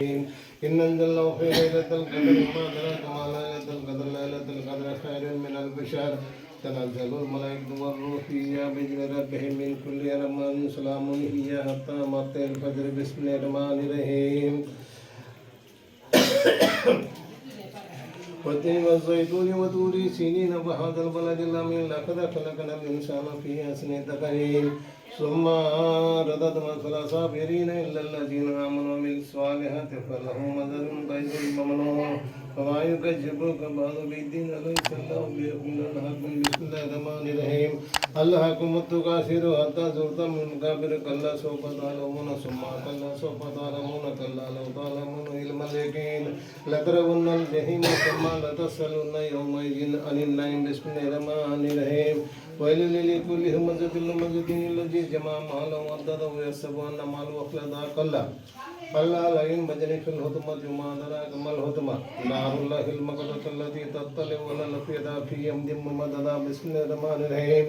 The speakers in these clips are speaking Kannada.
Amen. إن أنزلناه في ليلة القدر ما أدراك ما ليلة القدر ليلة القدر خير من ألف شهر تنزل الملائكة والروح فيها بإذن ربهم من كل أمر سلام هي حتى مطلع الفجر بسم الله الرحمن الرحيم والتين والزيتون وطور سينين وهذا البلد الأمين. لقد خلقنا الإنسان في أحسن تقويم ثم رددنا ثلاث صابرين إلا الذين آمنوا وعملوا الصالحات فلهم أجر غير ممنون وما يكذبك بعد بالدين أليس الله بيقول الحكم بسم الله الرحمن الرحيم الحكم التكاثر حتى زرتم من قبل كلا سوف تعلمون ثم كلا سوف تعلمون كلا لو تعلمون علم اليقين لترون الجحيم ثم لتسألن يومئذ عن النعيم بسم الله الرحمن الرحيم ويل لكل همزة لمزة الذي جمع مالا وعدده ويحسب أن ماله أخلده كلا كلا لئن بجني في الهتمة ما أدراك ما الهتمة نار الله المقدة التي تطلع على الأفئدة في يمد ممددا بسم الله الرحمن الرحيم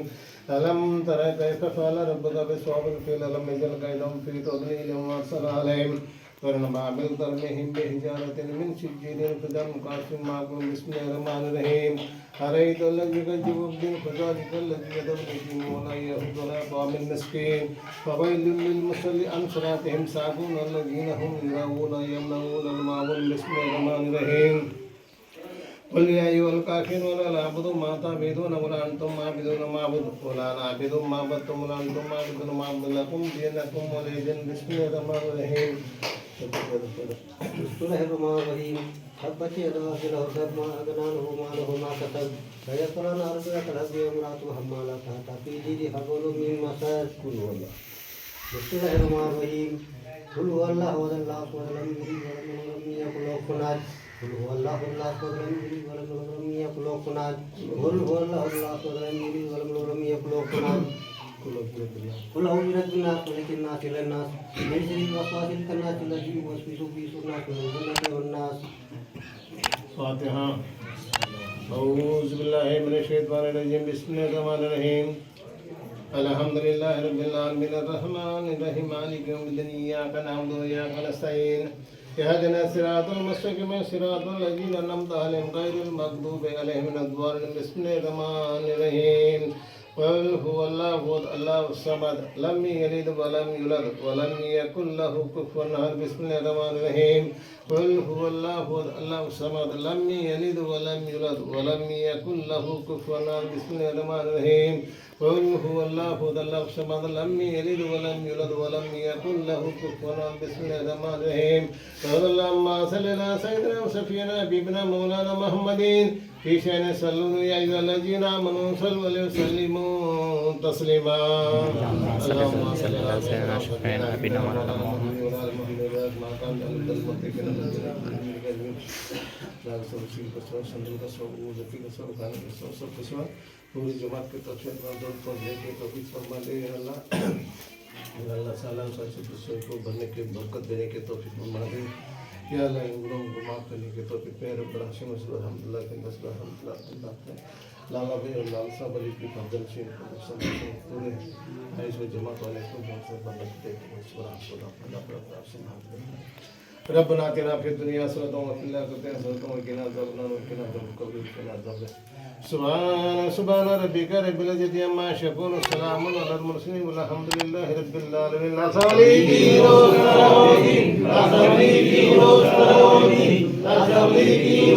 ألم تر كيف فعل ربك بأصحاب الفيل ألم يجعل كيدهم في تضليل وأرسل عليهم ورنبابل ترميهم بحجارة من سجيل فدم قاسم معكم بسم الله الرحمن الرحيم أرأيت الذي يكذب بالدين فذلك الذي يدعو اليتيم ولا يهد ولا يطعم المسكين فويل للمصلي عن صلاتهم ساهون الذين هم يراؤون يمنعون الماعون بسم الله الرحمن الرحيم قل يا أيها الكافرون لا أعبد ما تعبدون ولا أنتم عابدون ما أعبد ولا أنا عابد ما عبدتم ولا أنتم عابدون ما أعبد لكم دينكم ولي دين بسم الله الرحمن الرحيم بسم الله الرحمن الرحيم تبت يدا أبي لهب ما أغنى عنه ماله ما كسب سيصلى نارا ذات لهب وامرأته حمالة في جيدها حبل من مسد كل والله بسم الله الرحمن الرحيم قل هو الله أحد الله الصمد لم يلد ولم يكن له كفوا أحد قل هو الله الله الصمد لم يلد ولم يكن له كفوا أحد قل هو الله الله الصمد لم يلد ولم يكن له كفوا أحد قل أعوذ برب الناس ملك الناس إلى الناس من شر الوسواس الخناس الذي يوسوس في صدور الجنة والناس فاتحة أعوذ بالله من الشيطان الرجيم بسم الله الرحمن الرحيم الحمد لله رب العالمين الرحمن الرحيم مالك يوم الدين إياك نعبد وإياك نستعين اهدنا الصراط المستقيم صراط الذين أنعمت عليهم غير المغضوب عليهم ولا الضالين بسم الله الرحمن الرحيم قل هو الله احد الله الصمد لم يلد ولم يولد ولم يكن له كفوا احد بسم الله الرحمن الرحيم قل هو الله الله الصمد لم يلد ولم يولد ولم يكن له كفوا أحد بسم الله الرحمن الرحيم. قل هو الله الله الصمد لم يلد ولم يولد ولم يكن له كفوا أحد بسم الله الرحمن الرحيم. صلى الله صل على سيدنا وسفينا حبيبنا مولانا محمد. في شأن صلوا يا أيها الذين آمنوا صلوا عليه وسلموا تسليما. اللهم الحسن عاشقین ابن مولانا محمد پوری جماعت کے تفصیل میں دل پر لے کے کبھی فرما لے اللہ اللہ تعالیٰ سچے کو بننے کے برکت دینے کے توفیق فرما دے کیا لائن گروہوں کو معاف کرنے کے طور پہ پیر براشی مسئلہ الحمد للہ کے مسئلہ الحمد للہ کے بات ہے لالا بھائی اور لال صاحب علی کی فضل سے پورے حیث و جماعت والے کو بہت سے بدلتے مسئلہ آپ کو اللہ پر اللہ پر اللہ سے معاف کرنا رب بنا کے رب کے دنیا سرت ہوں اللہ کو تین سرت ہوں کہ نہ جب نہ ہو کہ نہ جب کبھی کہ نہ جب سبحان سبحان ربی کا رب لجدی اما شکون السلام علی المرسلین والحمدللہ رب العالمین۔ اللہ صلی اللہ علیہ وسلم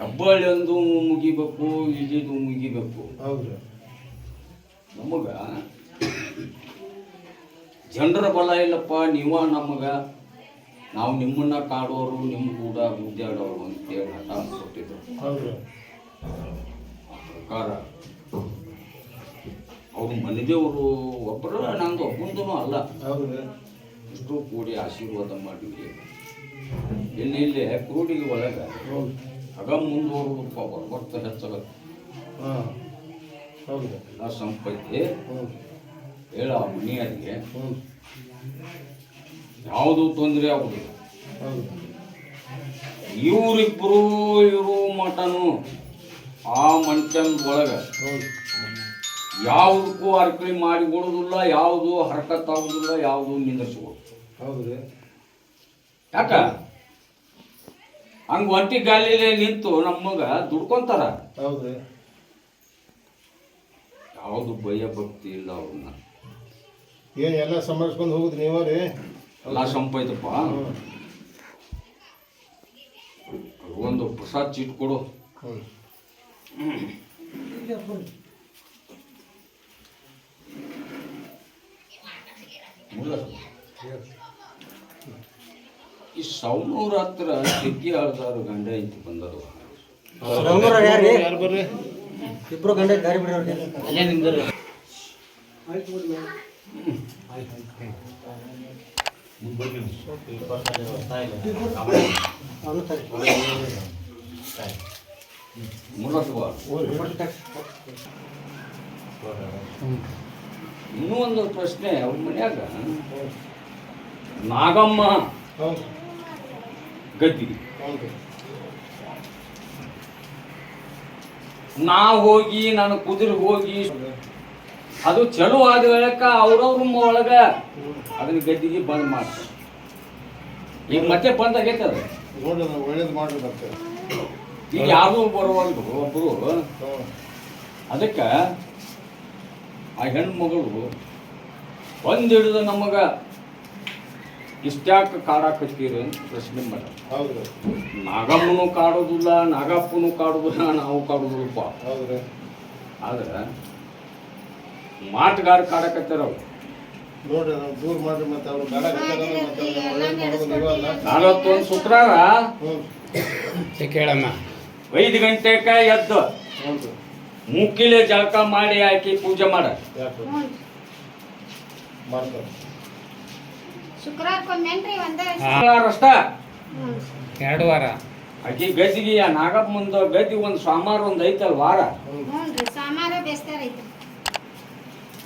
ಹೆಬ್ಬಳ್ಳಿ ಒಂದು ಮುಗಿಬೇಕು ಇಲ್ಲಿದು ಮುಗಿಬೇಕು. ಹೌದು. ನಮಗ ಜನರ ಬಲ ಇಲ್ಲಪ್ಪ ನೀವ ನಮಗ. ನಾವು ನಿಮ್ಮನ್ನ ಕಾಡೋರು ನಿಮ್ಮ ಕೂಡ ಮುದ್ದಾಡೋರು ಅಂತೇಳಿ ಹಠ ಕೊಟ್ಟಿದ್ರು ಹೌದು. ಆ ಪ್ರಕಾರ ಅವ್ರ ಮನೆದೇವರು ಒಬ್ಬರು ನಂದು ಒಬ್ಬಂದೂ ಅಲ್ಲ. ಹೌದು. ಇಷ್ಟು ಕೂಡಿ ಆಶೀರ್ವಾದ ಮಾಡಿವಿ ಇಲ್ಲಿ ಇಲ್ಲಿ ಕ್ರೂಡಿಗೆ ಒಳಗೆ ಆಗ ಮುಂದುವರೆದಪ್ಪ ಬರ್ಬರ್ತ ಹೆಚ್ಚಾಗತ್ತೆ ಹಾಂ ಹೌದು. ಎಲ್ಲ ಸಂಪತ್ತಿ. ಹ್ಞೂ ಹೇಳ ಆ ಮನೆಯವರಿಗೆ. ಹ್ಞೂ ಯಾವುದು ತೊಂದರೆ ಆಗುದಿಲ್ಲ. ಹೌದು. ಇವರಿಬ್ಬರು ಇರೋ ಮಟನು ಆ ಮನುಷ್ಯನ ಒಳಗೆ ಹೌದು. ಯಾವುದಕ್ಕೂ ಅರ್ಕಳಿ ಮಾಡಿ ಕೊಡೋದಿಲ್ಲ ಯಾವುದು ಹರಕತ್ ಆಗುದಿಲ್ಲ ಯಾವುದು ನಿಂದಿರ್ಸ್ಬೋದು ಹೌದು ರೀ. ಯಾಕ? ಹಂಗ ಒಂಟಿ ಗಾಲಿಲೆ ನಿಂತು ನಮ್ಮಗ ದುಡ್ಕೊಂತಾರ. ಹೌದು ರೀ ಯಾವುದು ಭಯ ಭಕ್ತಿ ಇಲ್ಲ ಅವ್ರನ್ನ ಏನು ಎಲ್ಲ ಸಂಭಾಳಿಸ್ಕೊಂಡು ಹೋಗುದು ನೀವೇ ರೀ ಎಲ್ಲ ಸಂಪಾಯ್ತಪ್ಪ. ಒಂದು ಪ್ರಸಾದ್ ಚೀಟ್ ಕೊಡು. ಮುಲ್ಲ. ಈ ಸೌನೂರ ಹತ್ರ ಸಿಗ್ಗಿ ಆಳ್ದಾರು ಗಂಡ ಐತಿ ಬಂದರು ಇಬ್ರು ಗಂಡ ದಾರಿ ಬಿಡೋರು ಅಲ್ಲೇ ನಿಂದರು. ಇನ್ನೂ ಒಂದು ಪ್ರಶ್ನೆ ಅವ್ರ ಮನ್ಯಾಗ. ನಾಗಮ್ಮ ಹೌದು. ಗದ್ದಿ. ಹೌದು. ನಾ ಹೋಗಿ ನಾನು ಕುದುರೆ ಹೋಗಿ. ಅದು ಚಲೋ ಆದ ವೇಳಕ್ಕ ಅವ್ರವ್ರ ಒಳಗ ಅದನ್ನ ಗದ್ದಿಗೆ ಬಂದ್ ಮಾಡ್ತಾರೆ. ಈಗ ಮತ್ತೆ ಬಂದ್ ಆಗೈತೆ ಅದು. ಒಳ್ಳೇದು ಮಾಡ್ರಿ ಮತ್ತೆ. ಈಗ ಯಾರು ಬರುವಲ್ರು ಒಬ್ರು? ಅದಕ್ಕ ಆ ಹೆಣ್ಮಗಳು ಬಂದ್ ಹಿಡಿದು ನಮಗ ಇಷ್ಟ್ಯಾಕೆ ಕಾಡಾಕತ್ತೀರಿ ಅಂತ ಪ್ರಶ್ನೆ ಮಾಡ ಹೌದು ನಾಗಮ್ಮನು ಕಾಡೋದಿಲ್ಲ ನಾಗಪ್ಪನು ಕಾಡೋದಿಲ್ಲ ನಾವು ಕಾಡೋದಿಲ್ಲಪ್ಪ ಹೌದು ಆದ್ರೆ ಮಾಟಗಾರ ಕಾಡಕತ್ತಾರ ಅವ್ರು. ನೋಡ್ರಿ ನಾವು ದೂರ ಮಾಡ್ರಿ ಮತ್ತೆ ಅವ್ರು ಬೇಡ ನಾಲ್ವತ್ತೊಂದು ಶುಕ್ರವಾರ ಕೇಳಮ್ಮ. ಐದು ಗಂಟೆಕ ಎದ್ದು ಹೌದು ಮುಕ್ಕಿಲೆ ಜಳಕ ಮಾಡಿ ಹಾಕಿ ಪೂಜೆ ಮಾಡ. ಮಾಡ್ತಾರೆ. ಶುಕ್ರವಾರಕ್ಕೊಮ್ಮೆನ್ರಿ ಒಂದೇ ಎರಡು ವಾರ. ಅಕ್ಕಿ ಗದ್ದಿಗೆ ಆ ನಾಗಪ್ಪ ಮುಂದ ಗದ್ದಿ ಒಂದು ಸೋಮವಾರ ಒಂದು ಐತಲ್ ವಾರ? ಸೋಮವಾರ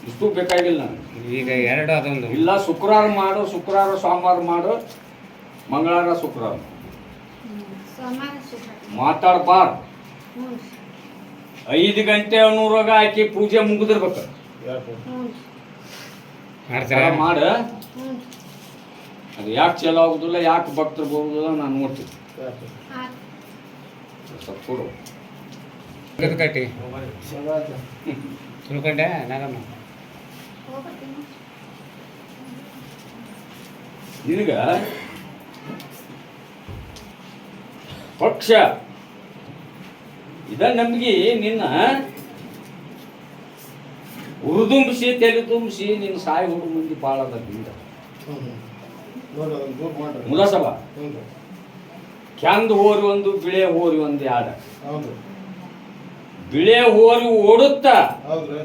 ಇಷ್ಟು ಬೇಕಾಗಿಲ್ಲ ನನಗೆ. ಈಗ ಎರಡು ಅದೊಂದು ಇಲ್ಲ ಶುಕ್ರವಾರ ಮಾಡು ಶುಕ್ರವಾರ ಸೋಮವಾರ ಮಾಡು ಮಂಗಳವಾರ ಶುಕ್ರವಾರ. ಸೋಮವಾರ ಶುಕ್ರವಾರ. ಮಾತಾಡ್ಬಾರ್. ಹ್ಞೂ. ಐದು ಗಂಟೆ ಅನ್ನೂರಾಗ ಆಕಿ ಪೂಜೆ ಮುಗಿದಿರ್ಬೇಕು. ಯಾಕೆ ಹ್ಞೂ. ಮಾಡ್ತಾರೆ? ಮಾಡ. ಹ್ಞೂ. ಅದು ಯಾಕೆ ಚಲೋ ಆಗುದಿಲ್ಲ ಯಾಕೆ ಭಕ್ತರು ಬರುವುದಿಲ್ಲ ನಾನು ನೋಡ್ತೀನಿ. ಸ್ವಲ್ಪ ಕೊಡು. ಕಟ್ಟಿ ತಿಳ್ಕೊಂಡೆ ನಾಗಮ್ಮ. ನಿನಗ? ಪಕ್ಷ. ಇದ ನಮ್ಗೆ ನಿನ್ನ ಉರುದುಂಬಿಸಿ ತೆಲೆ ತುಂಬಿಸಿ ನಿನ್ನ ಸಾಯಿ ಹುಡುಗ ಮುಂದೆ ಭಾಳ ಅದ ಮುಲಸಭ. ಕ್ಯಾಂದ್ ಹೋರಿ ಒಂದು ಬಿಳೆ ಹೋರಿ ಒಂದು ಯಾಡ ಹೌದು. ಬಿಳೆ ಹೋರಿ ಓಡುತ್ತ. ಹೌದು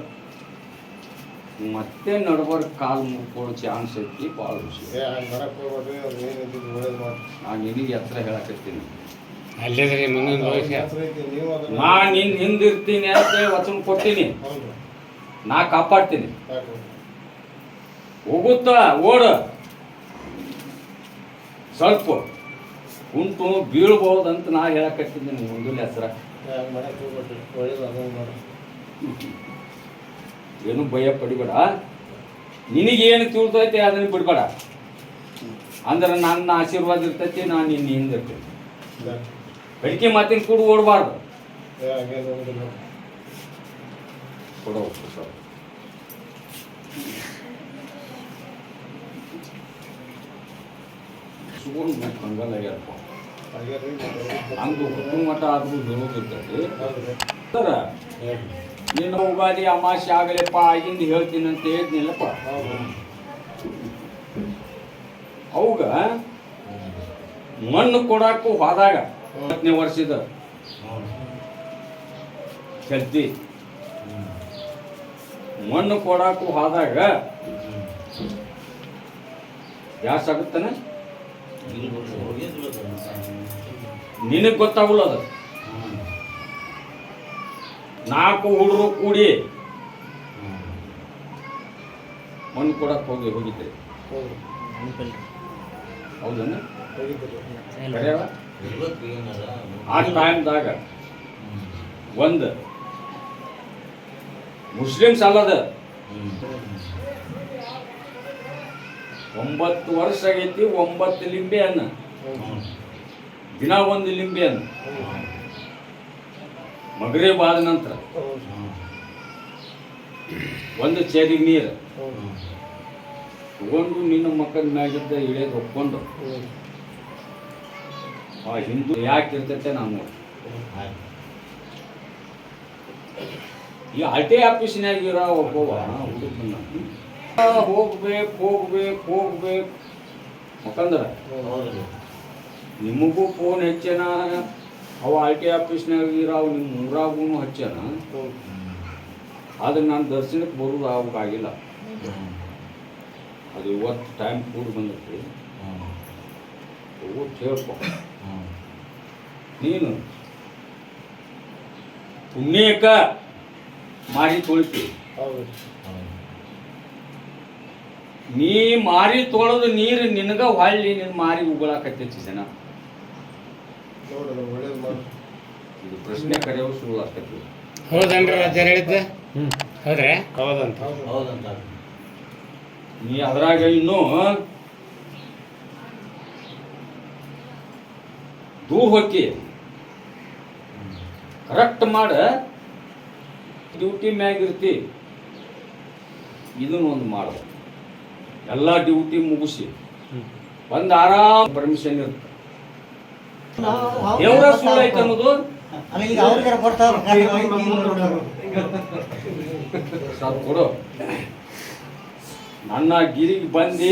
ಮತ್ತೆ ನಡ್ಬರ್ ಕಾಲು ಮುಟ್ಕೊಳ್ಳೋ ಚಾನ್ಸ್ ಐತಿ ಭಾಳ ಮಾಡ್ರಿ. ನಾನು ನಿನಗೆ ಹತ್ರ ಹೇಳಕತ್ತೀನಿ. ನಾ ನಿನ್ ಹಿಂದಿರ್ತೀನಿ ಅಂತ ವಚನ ಕೊಟ್ಟಿನಿ ಹೌದು. ನಾ ಕಾಪಾಡ್ತೀನಿ. ಹೋಗುತ್ತ? ಓಡ. ಸ್ವಲ್ಪ ಉಂಟು ಅಂತ ನಾ ಹೇಳಕತ್ತಿದ್ದೀನಿ ಮುಂದಿನ ಹೆಸರ. ಏನು ಭಯ ಪಡಿಬೇಡ. ನಿನಗೇನು ತಿಳ್ತೈತೆ ಅದನ್ನ ಬಿಡ್ಬೇಡ. ಅಂದ್ರೆ ನನ್ನ ಆಶೀರ್ವಾದ ಇರ್ತೈತಿ ನಾನು ನಿನ್ನ ಹಿಂದಿರ್ತೀನಿ ಬೆಳಿಗ್ಗೆ ಮಾತಿನ ಕೂಡ ಓಡಬಾರ್ದು. ಕೊಡೋ ಹಂಗೇನು ಹಂಗೆ ಹುಟ್ಟು ಮಠ ಆದ್ರೂ ಹೇಳೋದಿರ್ತದೆ ಸರ ನೀನು ಉಗಾದಿ ಅಮಾಸೆ ಆಗಲಿಪ್ಪ ಆಗಿಂದ ಹೇಳ್ತೀನಿ ಅಂತ ಹೇಳಿದ್ನಿಲ್ಲಪ್ಪ. ಅವಾಗ ಮಣ್ಣು ಕೊಡಕ್ಕೂ ಹೋದಾಗ ಹತ್ತನೇ ವರ್ಷದ ಚಲ್ತಿ ಮಣ್ಣು ಕೊಡಕ್ಕೂ ಹೋದಾಗ ಗ್ಯಾಸ್ ಆಗುತ್ತಾನ ನಿನಗೆ ಗೊತ್ತಾಗಲ್ಲ ಅದು. ನಾಲ್ಕು ಹುಡುಗರು ಕೂಡಿ ಮಣ್ಣು ಕೊಡಕ್ಕೆ ಹೋಗಿ ಹೋಗಿದ್ದೆ. ಹೌದನ್ನ? ಆ ಟೈಮ್ದಾಗ ಒಂದು ಮುಸ್ಲಿಮ್ಸ್ ಅಲ್ಲದ ಒಂಬತ್ತು ವರ್ಷ ಆಗೈತಿ, ಒಂಬತ್ತು ಲಿಂಬೆ ಅನ್ನ ದಿನ ಒಂದು ಲಿಂಬೆ ಅನ್ನ ಮಗರೇ ಬಾದ ನಂತರ ಒಂದು ಚೇರಿಗೆ ನೀರು. ತಗೊಂಡು ನಿನ್ನ ಮಕ್ಕಳ ಮ್ಯಾಗಿದ್ದ ಇಳಿಯೋದು ಒಪ್ಕೊಂಡು ಆ ಹಿಂದೂ ಯಾಕೆ ಇರ್ತೈತೆ ನಾನು ನೋಡಿ. ಈ ಆರ್ ಟಿ ಆಫೀಸಿನಾಗ ಇರೋ ಒಬ್ಬವ ಹುಡುಗನ. ಹೋಗ್ಬೇಕು ಹೋಗ್ಬೇಕು ಹೋಗ್ಬೇಕು ಯಾಕಂದ್ರೆ ನಿಮಗೂ ಫೋನ್ ಹಚ್ಚನ? ಅವ ಆರ್ ಟಿ ಆಫೀಸ್ನಾಗ ಇರೋ ನಿಮ್ಮ ಊರಾಗೂ ಹಚ್ಚನ? ಆದ್ರೆ ನಾನು ದರ್ಶನಕ್ಕೆ ಬರೋದು ಆಗಿಲ್ಲ ಅದು ಇವತ್ತು ಟೈಮ್ ಕೂಡ ಬಂದೈತಿ. ಹೋಗಿ ಹೇಳ್ಕೊ ನೀನು ಪುಣ್ಯಕ ಮಾಡಿ ತೊಳಿತಿ ನೀ ಮಾರಿ ತೊಳೆದು ನೀರು ನಿನಗ ಹೊಳ್ಳಿ ನಿನ್ ಮಾರಿ ಉಗುಳಾಕತ್ತೈತಿ ಜನ. ಇದು ಪ್ರಶ್ನೆ ಕರೆಯೋ ಶುರು ಆಗ್ತೈತಿ. ಹೌದನ್ರಿ ರಾಜ್ಯ ಹೇಳಿದ್ದೆ? ಹೌದ್ರೆ? ಹೌದಂತ. ನೀ ಅದ್ರಾಗ ಇನ್ನು ದೂರ ಹೋಗಿ ಕರೆಕ್ಟ್ ಮಾಡ. ಡ್ಯೂಟಿ ಮ್ಯಾಗ ಇರ್ತಿ ಇದನ್ನ ಒಂದು ಮಾಡ. ಎಲ್ಲ ಡ್ಯೂಟಿ ಮುಗಿಸಿ ಒಂದು ಆರಾಮ್ ಪರ್ಮಿಷನ್ ಇರುತ್ತೆ. ದೇವ್ರ ಸುಳ್ಳು ಐತೆ ಅನ್ನೋದು? ಕೊಡು. ನನ್ನ ಗಿರಿಗೆ ಬಂದು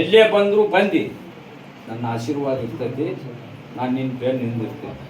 ಎಲ್ಲೇ ಬಂದರೂ ಬಂದು. ನನ್ನ ಆಶೀರ್ವಾದ ಇರ್ತೈತಿ ನಾನು ನಿನ್ನ ಬೇರೆ ನಿಂದಿರ್ತೇನೆ.